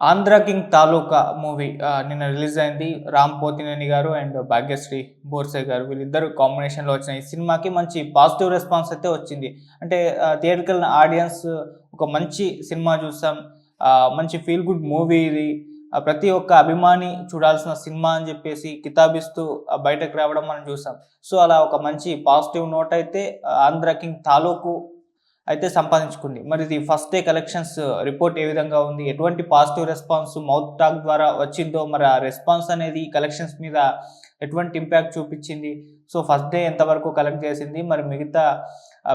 Andhra king Taluka movie నిన్న release అయింది రామ్ పోతినేని గారు అండ్ భాగ్యశ్రీ బోర్సే గారు. వీళ్ళిద్దరు కాంబినేషన్లో వచ్చిన ఈ సినిమాకి మంచి పాజిటివ్ రెస్పాన్స్ అయితే వచ్చింది. అంటే థియేటికల్ ఆడియన్స్ ఒక మంచి సినిమా చూసాం. మంచి ఫీల్ గుడ్ మూవీ ఇది. ప్రతి ఒక్క అభిమాని చూడాల్సిన సినిమా అని చెప్పేసి కితాబిస్తూ బయటకు రావడం మనం చూసాం. సో అలా ఒక మంచి పాజిటివ్ నోట్ అయితే ఆంధ్ర కింగ్ తాలూకు అయితే సంపాదించుకుంది. మరి ఇది ఫస్ట్ డే కలెక్షన్స్ రిపోర్ట్ ఏ విధంగా ఉంది? ఎటువంటి పాజిటివ్ రెస్పాన్స్ మౌత్ టాక్ ద్వారా వచ్చిందో? మరి ఆ రెస్పాన్స్ అనేది కలెక్షన్స్ మీద ఎటువంటి ఇంపాక్ట్ చూపించింది? సో ఫస్ట్ డే ఎంతవరకు కలెక్ట్ చేసింది? మరి మిగతా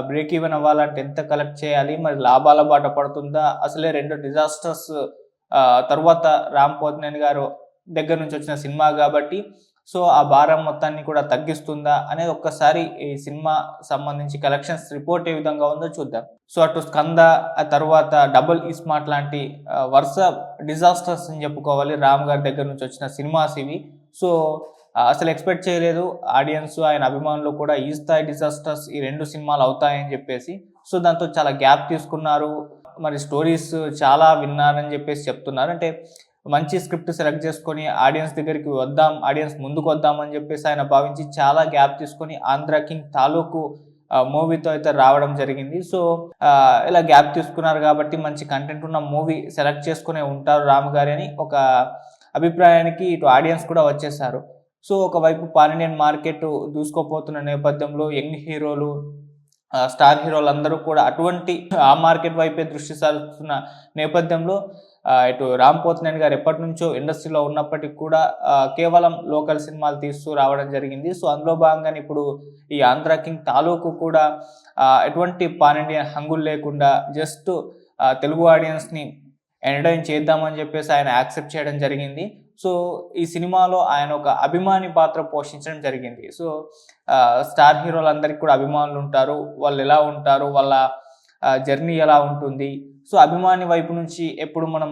బ్రేక్ ఈవెన్ అవ్వాలంటే ఎంత కలెక్ట్ చేయాలి? మరి లాభాల బాట పడుతుందా? అసలే రెండు డిజాస్టర్స్ తర్వాత రామ్ పోతినేని గారు దగ్గర నుంచి వచ్చిన సినిమా కాబట్టి సో ఆ భారం మొత్తాన్ని కూడా తగ్గిస్తుందా అనేది ఒక్కసారి ఈ సినిమా సంబంధించి కలెక్షన్స్ రిపోర్ట్ ఏ విధంగా ఉందో చూద్దాం. సో అటు స్కంద ఆ తర్వాత డబుల్ ఇస్మార్ట్ లాంటి వరుస డిజాస్టర్స్ అని చెప్పుకోవాలి. రామ్ గారి దగ్గర నుంచి వచ్చిన సినిమాస్ ఇవి. సో అసలు ఎక్స్పెక్ట్ చేయలేదు. ఆడియన్స్ ఆయన అభిమానులు కూడా ఈ స్థాయి డిజాస్టర్స్ ఈ రెండు సినిమాలు అవుతాయని చెప్పేసి. సో దాంతో చాలా గ్యాప్ తీసుకున్నారు. మరి స్టోరీస్ చాలా విన్నారని చెప్పేసి చెప్తున్నారు. అంటే మంచి స్క్రిప్ట్ సెలెక్ట్ చేసుకొని ఆడియన్స్ దగ్గరికి వద్దాం ఆడియన్స్ ముందుకు వద్దాం అని చెప్పేసి ఆయన భావించి చాలా గ్యాప్ తీసుకొని ఆంధ్ర కింగ్ తాలూకు మూవీతో అయితే రావడం జరిగింది. సో ఇలా గ్యాప్ తీసుకున్నారు కాబట్టి మంచి కంటెంట్ ఉన్న మూవీ సెలెక్ట్ చేసుకునే ఉంటారు రామ్ గారి అని ఒక అభిప్రాయానికి ఇటు ఆడియన్స్ కూడా వచ్చేసారు. సో ఒకవైపు పాన్ ఇండియన్ మార్కెట్ దూసుకోపోతున్న నేపథ్యంలో యంగ్ హీరోలు స్టార్ హీరోలు అందరూ కూడా అటువంటి ఆ మార్కెట్ వైపే దృష్టి సారుతున్న నేపథ్యంలో ఇటు రామ్ పోతినేని గారు ఎప్పటి నుంచో ఇండస్ట్రీలో ఉన్నప్పటికీ కూడా కేవలం లోకల్ సినిమాలు తీస్తూ రావడం జరిగింది. సో అందులో భాగంగానే ఇప్పుడు ఈ ఆంధ్ర కింగ్ తాలూకు కూడా ఎటువంటి పాన్ ఇండియన్ హంగులు లేకుండా జస్ట్ తెలుగు ఆడియన్స్ని ఎంటర్టైన్ చేద్దామని చెప్పేసి ఆయన యాక్సెప్ట్ చేయడం జరిగింది. సో ఈ సినిమాలో ఆయన ఒక అభిమాని పాత్ర పోషించడం జరిగింది. సో స్టార్ హీరోలందరికీ కూడా అభిమానులు ఉంటారు. వాళ్ళు ఎలా ఉంటారు? వాళ్ళ జర్నీ ఎలా ఉంటుంది? సో అభిమాని వైపు నుంచి ఎప్పుడు మనం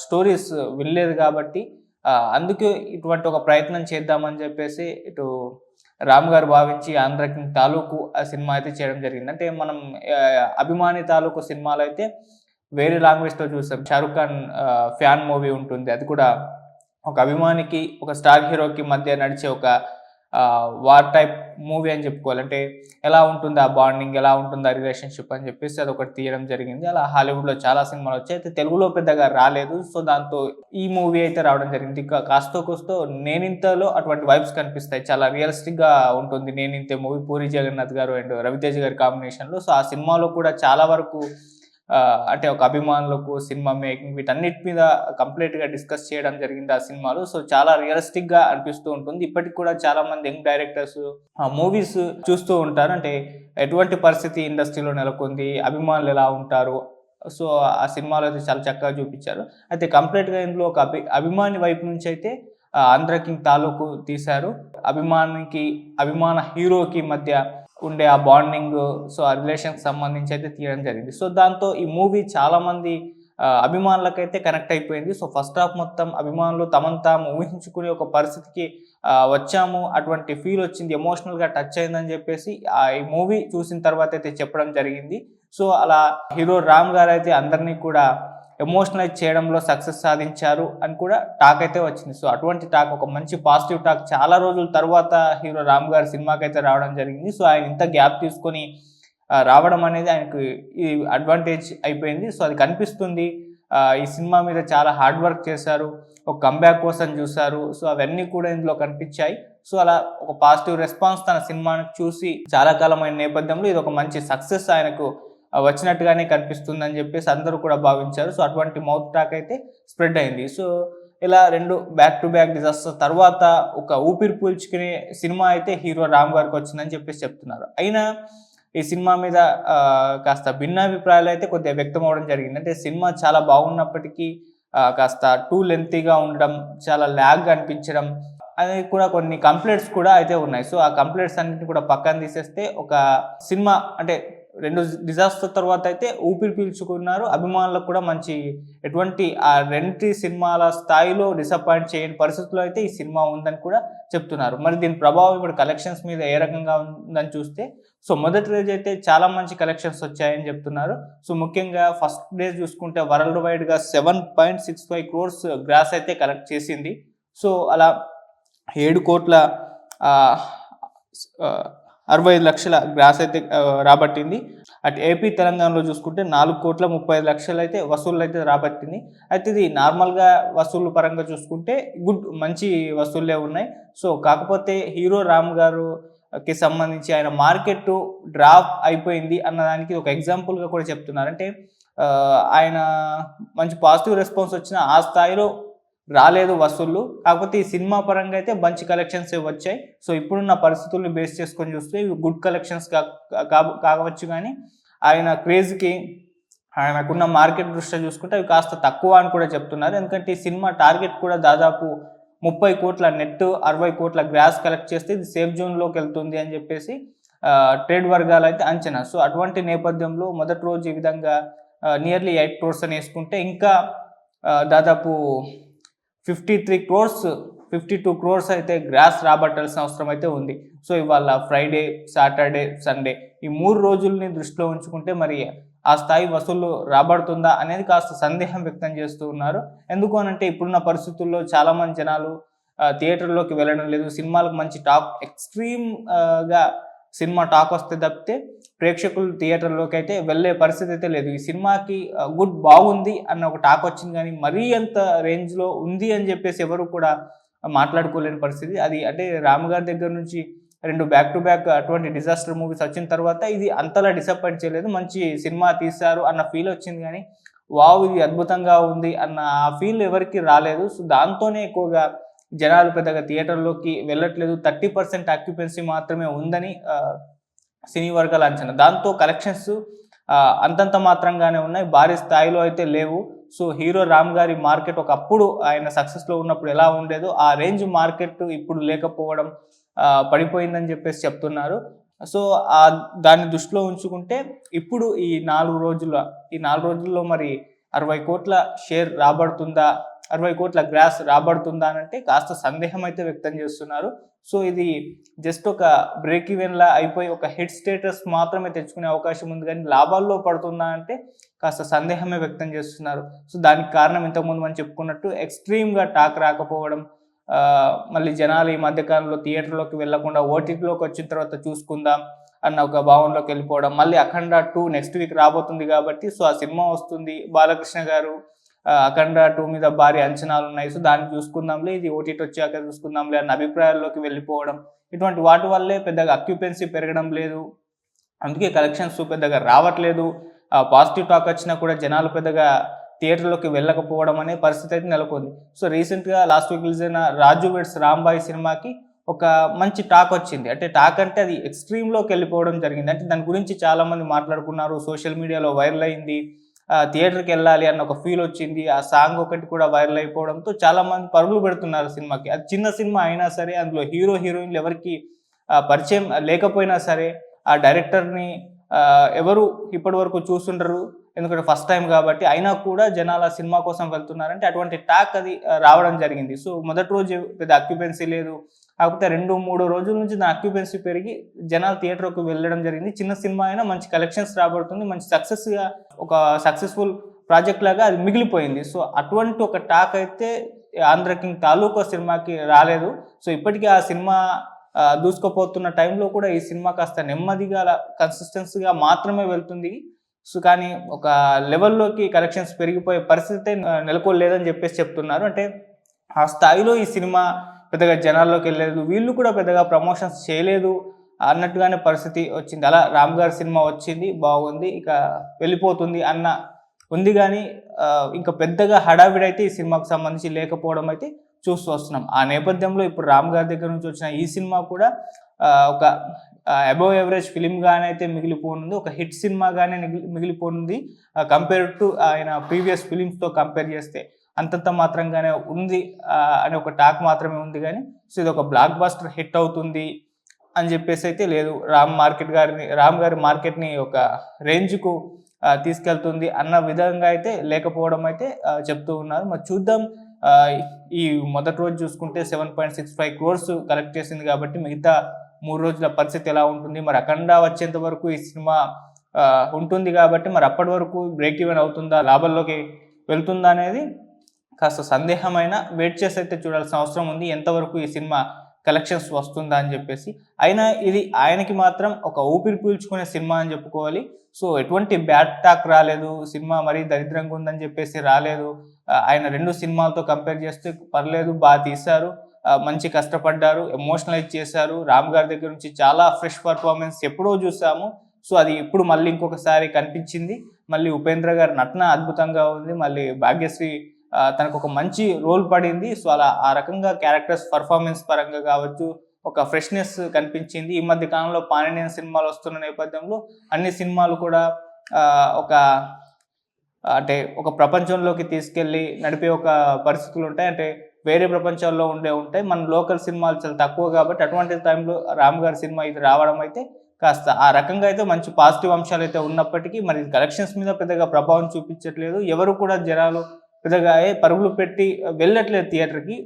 స్టోరీస్ వినలేదు కాబట్టి అందుకే ఇటువంటి ఒక ప్రయత్నం చేద్దామని చెప్పేసి ఇటు రామ్ గారు భావించి ఆంధ్ర కింగ్ తాలూకు ఆ సినిమా అయితే చేయడం జరిగింది. అంటే మనం అభిమాని తాలూకు సినిమాలు అయితే వేరే లాంగ్వేజ్తో చూసాం. షారుఖ్ ఖాన్ ఫ్యాన్ మూవీ ఉంటుంది. అది కూడా ఒక అభిమానికి ఒక స్టార్ హీరోకి మధ్య నడిచే ఒక వార్ టైప్ మూవీ అని చెప్పుకోవాలి. అంటే ఎలా ఉంటుంది ఆ బాండింగ్ ఎలా ఉంటుంది ఆ రిలేషన్షిప్ అని చెప్పేసి అది ఒకటి తీయడం జరిగింది. అలా హాలీవుడ్లో చాలా సినిమాలు వచ్చాయి. అయితే తెలుగులో పెద్దగా రాలేదు. సో దాంతో ఈ మూవీ అయితే రావడం జరిగింది. ఇంకా కాస్తో కోస్తో నేనింతలో అటువంటి వైబ్స్ కనిపిస్తాయి. చాలా రియలిస్టిక్గా ఉంటుంది. నేనింతే మూవీ పూరి జగన్నాథ్ గారు అండ్ రవితేజ్ గారి కాంబినేషన్లో. సో ఆ సినిమాలో కూడా చాలా వరకు అంటే ఒక అభిమానులకు సినిమా మేకింగ్ వీటన్నిటి మీద కంప్లీట్గా డిస్కస్ చేయడం జరిగింది ఆ సినిమాలు. సో చాలా రియలిస్టిక్గా అనిపిస్తూ ఉంటుంది. ఇప్పటికి కూడా చాలా మంది యంగ్ డైరెక్టర్స్ ఆ మూవీస్ చూస్తూ ఉంటారు. అంటే ఎటువంటి పరిస్థితి ఇండస్ట్రీలో నెలకొంది అభిమానులు ఎలా ఉంటారు? సో ఆ సినిమాలో అయితే చాలా చక్కగా చూపించారు. అయితే కంప్లీట్గా ఇందులో ఒక అభి అభిమాని వైపు నుంచి అయితే ఆంధ్ర కింగ్ తాలూకు తీశారు. అభిమానికి అభిమాన హీరోకి మధ్య ఉండే ఆ బాండింగ్ సో ఆ రిలేషన్కి సంబంధించి అయితే తీయడం జరిగింది. సో దాంతో ఈ మూవీ చాలామంది అభిమానులకైతే కనెక్ట్ అయిపోయింది. సో ఫస్ట్ హాఫ్ మొత్తం అభిమానులు తమను తాము ఊహించుకునే ఒక పరిస్థితికి వచ్చాము. అటువంటి ఫీల్ వచ్చింది ఎమోషనల్గా టచ్ అయిందని చెప్పేసి ఆ ఈ మూవీ చూసిన తర్వాత అయితే చెప్పడం జరిగింది. సో అలా హీరో రామ్ గారు అయితే అందరినీ కూడా ఎమోషనలైజ్ చేయడంలో సక్సెస్ సాధించారు అని కూడా టాక్ అయితే వచ్చింది. సో అటువంటి టాక్ ఒక మంచి పాజిటివ్ టాక్ చాలా రోజుల తర్వాత హీరో రామ్ గారి సినిమాకి అయితే రావడం జరిగింది. సో ఆయన ఇంత గ్యాప్ తీసుకొని రావడం అనేది ఆయనకు ఈ అడ్వాంటేజ్ అయిపోయింది. సో అది కనిపిస్తుంది. ఈ సినిమా మీద చాలా హార్డ్ వర్క్ చేశారు. ఒక కంబ్యాక్ కోసం చూశారు. సో అవన్నీ కూడా ఇందులో కనిపించాయి. సో అలా ఒక పాజిటివ్ రెస్పాన్స్ తన సినిమాని చూసి చాలా కాలమైన నేపథ్యంలో ఇది ఒక మంచి సక్సెస్ ఆయనకు వచ్చినట్టుగానే కనిపిస్తుందని చెప్పేసి అందరూ కూడా భావించారు. సో అటువంటి మౌత్ టాక్ అయితే స్ప్రెడ్ అయింది. సో ఇలా రెండు బ్యాక్ టు బ్యాక్ డిజాస్టర్ తర్వాత ఒక ఊపిరి పీల్చుకునే సినిమా అయితే హీరో రామ్ గారికి వచ్చిందని చెప్పేసి చెప్తున్నారు. అయినా ఈ సినిమా మీద కాస్త భిన్నాభిప్రాయాలు అయితే కొద్దిగా వ్యక్తం అవ్వడం జరిగింది. అంటే సినిమా చాలా బాగున్నప్పటికీ కాస్త టూ లెంతీగా ఉండడం చాలా ల్యాగ్ అనిపించడం అనేది కూడా కొన్ని కంప్లైంట్స్ కూడా అయితే ఉన్నాయి. సో ఆ కంప్లైంట్స్ అన్నింటిని కూడా పక్కన తీసేస్తే ఒక సినిమా అంటే రెండు డిజాస్టర్ తర్వాత అయితే ఊపిరి పీల్చుకున్నారు. అభిమానులకు కూడా మంచి ఎటువంటి ఆ రెంటి సినిమాల స్థాయిలో డిసప్పాయింట్ చేయని పరిస్థితుల్లో అయితే ఈ సినిమా ఉందని కూడా చెప్తున్నారు. మరి దీని ప్రభావం ఇప్పుడు కలెక్షన్స్ మీద ఏ రకంగా ఉందని చూస్తే సో మొదటి రోజు అయితే చాలా మంచి కలెక్షన్స్ వచ్చాయని చెప్తున్నారు. సో ముఖ్యంగా ఫస్ట్ డే చూసుకుంటే వరల్డ్ వైడ్గా seven point six five crores gross అయితే కలెక్ట్ చేసింది. సో అలా ఏడు కోట్ల అరవై ఐదు లక్షల గ్రాస్ అయితే రాబట్టింది. అటు ఏపీ తెలంగాణలో చూసుకుంటే నాలుగు కోట్ల ముప్పై ఐదు లక్షలు అయితే వసూళ్ళు అయితే రాబట్టింది. అయితే ఇది నార్మల్గా వసూళ్ళు పరంగా చూసుకుంటే గుడ్ మంచి వసూళ్ళే ఉన్నాయి. సో కాకపోతే హీరో రామ్ గారు కి సంబంధించి ఆయన మార్కెట్ డ్రాప్ అయిపోయింది అన్నదానికి ఒక ఎగ్జాంపుల్గా కూడా చెప్తున్నారు. అంటే ఆయన మంచి పాజిటివ్ రెస్పాన్స్ వచ్చిన ఆ స్థాయిలో రాలేదు వసూళ్ళు కాకపోతే ఈ సినిమా పరంగా అయితే మంచి కలెక్షన్స్ వచ్చాయి. సో ఇప్పుడున్న పరిస్థితుల్ని బేస్ చేసుకొని చూస్తే ఇవి గుడ్ కలెక్షన్స్ కావచ్చు కానీ ఆయన క్రేజ్కి ఆయనకున్న మార్కెట్ దృష్ట్యా చూసుకుంటే అవి కాస్త తక్కువ అని కూడా చెప్తున్నారు. ఎందుకంటే ఈ సినిమా టార్గెట్ కూడా దాదాపు ముప్పై కోట్ల నెట్ అరవై కోట్ల గ్రాస్ కలెక్ట్ చేస్తే ఇది సేఫ్ జోన్లోకి వెళ్తుంది అని చెప్పేసి ట్రేడ్ వర్గాలు అయితే అంచనా. సో అటువంటి నేపథ్యంలో మొదటి రోజు ఈ విధంగా నియర్లీ ఎయిట్ క్రోర్స్ అని వేసుకుంటే ఇంకా దాదాపు fifty three crores fifty two crores అయితే గ్రాస్ రాబట్టాల్సిన అవసరం అయితే ఉంది. సో ఇవాళ ఫ్రైడే సాటర్డే సండే ఈ మూడు రోజుల్ని దృష్టిలో ఉంచుకుంటే మరి ఆ స్థాయి వసూలు రాబడుతుందా అనేది కాస్త సందేహం వ్యక్తం చేస్తూ ఉన్నారు. ఎందుకు అనంటే ఇప్పుడున్న పరిస్థితుల్లో చాలామంది జనాలు థియేటర్లోకి వెళ్ళడం లేదు. సినిమాలకు మంచి టాక్ ఎక్స్ట్రీమ్గా సినిమా టాక్ వస్తే తప్పితే ప్రేక్షకులు థియేటర్లోకి అయితే వెళ్ళే పరిస్థితి అయితే లేదు. ఈ సినిమాకి గుడ్ బాగుంది అన్న ఒక టాక్ వచ్చింది కానీ మరీ అంత రేంజ్లో ఉంది అని చెప్పేసి ఎవరు కూడా మాట్లాడుకోలేని పరిస్థితి. అది అంటే రామగారి దగ్గర నుంచి రెండు బ్యాక్ టు బ్యాక్ అటువంటి డిజాస్టర్ మూవీస్ వచ్చిన తర్వాత ఇది అంతలా డిసప్పాయింట్ చేయలేదు. మంచి సినిమా తీశారు అన్న ఫీల్ వచ్చింది కానీ వావ్ ఇది అద్భుతంగా ఉంది అన్న ఆ ఫీల్ ఎవరికి రాలేదు. సో దాంతోనే ఎక్కువగా జనాలు పెద్దగా థియేటర్లోకి వెళ్ళట్లేదు. థర్టీ పర్సెంట్ ఆక్యుపెన్సీ మాత్రమే ఉందని సినీ వర్గాల అంచనా. దాంతో కలెక్షన్స్ అంతంత మాత్రంగానే ఉన్నాయి. భారీ స్థాయిలో అయితే లేవు. సో హీరో రామ్ గారి మార్కెట్ ఒకప్పుడు ఆయన సక్సెస్లో ఉన్నప్పుడు ఎలా ఉండేదో ఆ రేంజ్ మార్కెట్ ఇప్పుడు లేకపోవడం పడిపోయిందని చెప్పేసి చెప్తున్నారు. సో ఆ దాన్ని దృష్టిలో ఉంచుకుంటే ఇప్పుడు ఈ నాలుగు రోజుల ఈ నాలుగు రోజుల్లో మరి అరవై కోట్ల షేర్ రాబడుతుందా? అరవై కోట్ల గ్రాస్ రాబడుతుందా అంటే కాస్త సందేహం అయితే వ్యక్తం చేస్తున్నారు. సో ఇది జస్ట్ ఒక బ్రేక్ ఈవెన్ లా అయిపోయి ఒక హెడ్ స్టేటస్ మాత్రమే తెచ్చుకునే అవకాశం ఉంది. కానీ లాభాల్లో పడుతుందా అంటే కాస్త సందేహమే వ్యక్తం చేస్తున్నారు. సో దానికి కారణం ఇంతకుముందు మనం చెప్పుకున్నట్టు ఎక్స్ట్రీమ్గా టాక్ రాకపోవడం మళ్ళీ జనాలు ఈ మధ్యకాలంలో థియేటర్లోకి వెళ్ళకుండా ఓటీటీలోకి వచ్చిన తర్వాత చూసుకుందాం అన్న ఒక భావనలోకి వెళ్ళిపోవడం మళ్ళీ అఖండ టూ నెక్స్ట్ వీక్ రాబోతుంది కాబట్టి సో ఆ సినిమా వస్తుంది. బాలకృష్ణ గారు అఖండ టూ మీద భారీ అంచనాలు ఉన్నాయి. సో దాన్ని చూసుకుందాంలే. ఇది ఓటీటీ వచ్చాక చూసుకుందాంలే అన్న అభిప్రాయాల్లోకి వెళ్ళిపోవడం. ఇటువంటి వాటి వల్లే పెద్దగా అక్యుపెన్సీ పెరగడం లేదు. అందుకే కలెక్షన్స్ పెద్దగా రావట్లేదు. పాజిటివ్ టాక్ వచ్చినా కూడా జనాలు పెద్దగా థియేటర్లోకి వెళ్ళకపోవడం అనే పరిస్థితి అయితే నెలకొంది. సో రీసెంట్గా లాస్ట్ వీక్ రిలీజ్ అయిన రాజు వెడ్స్ రాంబాయి సినిమాకి ఒక మంచి టాక్ వచ్చింది. అంటే టాక్ అంటే అది ఎక్స్ట్రీమ్లోకి వెళ్ళిపోవడం జరిగింది. అంటే దాని గురించి చాలామంది మాట్లాడుకున్నారు. సోషల్ మీడియాలో వైరల్ అయింది. థియేటర్కి వెళ్ళాలి అన్న ఒక ఫీల్ వచ్చింది. ఆ సాంగ్ ఒకటి కూడా వైరల్ అయిపోవడంతో చాలా మంది పరుగులు పెడుతున్నారు సినిమాకి. అది చిన్న సినిమా అయినా సరే అందులో హీరో హీరోయిన్లు ఎవరికి పరిచయం లేకపోయినా సరే ఆ డైరెక్టర్ని ఎవరు ఇప్పటి వరకు చూస్తుండరు. ఎందుకంటే ఫస్ట్ టైం కాబట్టి అయినా కూడా జనాలు ఆ సినిమా కోసం వెళ్తున్నారంటే అటువంటి టాక్ అది రావడం జరిగింది. సో మొదటి రోజు పెద్ద అక్యుపెన్సీ లేదు. కాకపోతే రెండు మూడు రోజుల నుంచి నా అక్యుపెన్సీ పెరిగి జనాలు థియేటర్కు వెళ్ళడం జరిగింది. చిన్న సినిమా అయినా మంచి కలెక్షన్స్ రాబడుతుంది మంచి సక్సెస్గా ఒక సక్సెస్ఫుల్ ప్రాజెక్ట్ లాగా అది మిగిలిపోయింది. సో అటువంటి ఒక టాక్ అయితే ఆంధ్ర కింగ్ తాలూకా సినిమాకి రాలేదు. సో ఇప్పటికీ ఆ సినిమా దూసుకోపోతున్న దూసుకుపోతున్న టైంలో కూడా ఈ సినిమా కాస్త నెమ్మదిగా కన్సిస్టెన్సీగా మాత్రమే వెళ్తుంది. సో కానీ ఒక లెవెల్లోకి కలెక్షన్స్ పెరిగిపోయే పరిస్థితి అయితే నెలకొల్లేదని చెప్పేసి చెప్తున్నారు. అంటే ఆ స్థాయిలో ఈ సినిమా పెద్దగా జనాల్లోకి వెళ్ళలేదు. వీళ్ళు కూడా పెద్దగా ప్రమోషన్స్ చేయలేదు అన్నట్టుగానే పరిస్థితి వచ్చింది. అలా రామ్ గారి సినిమా వచ్చింది బాగుంది ఇక వెళ్ళిపోతుంది అన్న ఉంది కానీ ఇంకా పెద్దగా హడావిడైతే అయితే ఈ సినిమాకు సంబంధించి లేకపోవడం అయితే చూస్తూ వస్తున్నాం. ఆ నేపథ్యంలో ఇప్పుడు రామ్ గారి దగ్గర నుంచి వచ్చిన ఈ సినిమా కూడా ఒక అబవ్ ఎవరేజ్ ఫిలింగానే అయితే మిగిలిపోనుంది. ఒక హిట్ సినిమాగానే మిగిలి మిగిలిపోనుంది. కంపేర్ టు ఆయన ప్రీవియస్ ఫిలిమ్స్తో కంపేర్ చేస్తే. అంతంత మాత్రంగానే ఉంది అనే ఒక టాక్ మాత్రమే ఉంది కానీ సో ఇది ఒక బ్లాక్ బాస్టర్ హిట్ అవుతుంది అని చెప్పేసి అయితే లేదు. రామ్ మార్కెట్ గారిని రామ్ గారి మార్కెట్ని ఒక రేంజ్కు తీసుకెళ్తుంది అన్న విధంగా అయితే లేకపోవడం అయితే చెప్తూ ఉన్నారు. మరి చూద్దాం ఈ మొదటి రోజు చూసుకుంటే seven point six five crores collect చేసింది కాబట్టి మిగతా మూడు రోజుల పరిస్థితి ఎలా ఉంటుంది? మరి అఖండ వచ్చేంత వరకు ఈ సినిమా ఉంటుంది కాబట్టి మరి అప్పటి వరకు బ్రేక్ ఈవెన్ అవుతుందా లాభాల్లోకి వెళ్తుందా అనేది కాస్త సందేహమైన వెయిట్ చేసి అయితే చూడాల్సిన అవసరం ఉంది. ఎంతవరకు ఈ సినిమా కలెక్షన్స్ వస్తుందా అని చెప్పేసి. అయినా ఇది ఆయనకి మాత్రం ఒక ఊపిరి పీల్చుకునే సినిమా అని చెప్పుకోవాలి. సో ఎటువంటి బ్యాడ్ టాక్ రాలేదు. సినిమా మరీ దరిద్రంగా ఉందని చెప్పేసి రాలేదు. ఆయన రెండు సినిమాలతో కంపేర్ చేస్తే పర్లేదు బాగా తీశారు. మంచి కష్టపడ్డారు ఎమోషనలైజ్ చేశారు. రామ్ గారి దగ్గర నుంచి చాలా ఫ్రెష్ పర్ఫార్మెన్స్ ఎప్పుడో చూసాము. సో అది ఇప్పుడు మళ్ళీ ఇంకొకసారి కనిపించింది. మళ్ళీ ఉపేంద్ర గారి నటన అద్భుతంగా ఉంది. మళ్ళీ భాగ్యశ్రీ తనకు ఒక మంచి రోల్ పడింది. సో అలా ఆ రకంగా క్యారెక్టర్స్ పర్ఫార్మెన్స్ పరంగా కావచ్చు ఒక ఫ్రెష్నెస్ కనిపించింది. ఈ మధ్య కాలంలో పాణినియన్ సినిమాలు వస్తున్న నేపథ్యంలో అన్ని సినిమాలు కూడా ఒక అంటే ఒక ప్రపంచంలోకి తీసుకెళ్ళి నడిపే ఒక పరిస్థితులు ఉంటాయి. అంటే వేరే ప్రపంచాల్లో ఉండే ఉంటాయి. మన లోకల్ సినిమాలు చాలా తక్కువ కాబట్టి అటువంటి టైంలో రామ్ గారి సినిమా ఇది రావడం అయితే కాస్త ఆ రకంగా అయితే మంచి పాజిటివ్ అంశాలు అయితే ఉన్నప్పటికీ మరి కలెక్షన్స్ మీద పెద్దగా ప్రభావం చూపించట్లేదు. ఎవరు కూడా జనాలు పెద్దగా ఏ పరుగులు పెట్టి వెళ్ళట్లేదు థియేటర్కి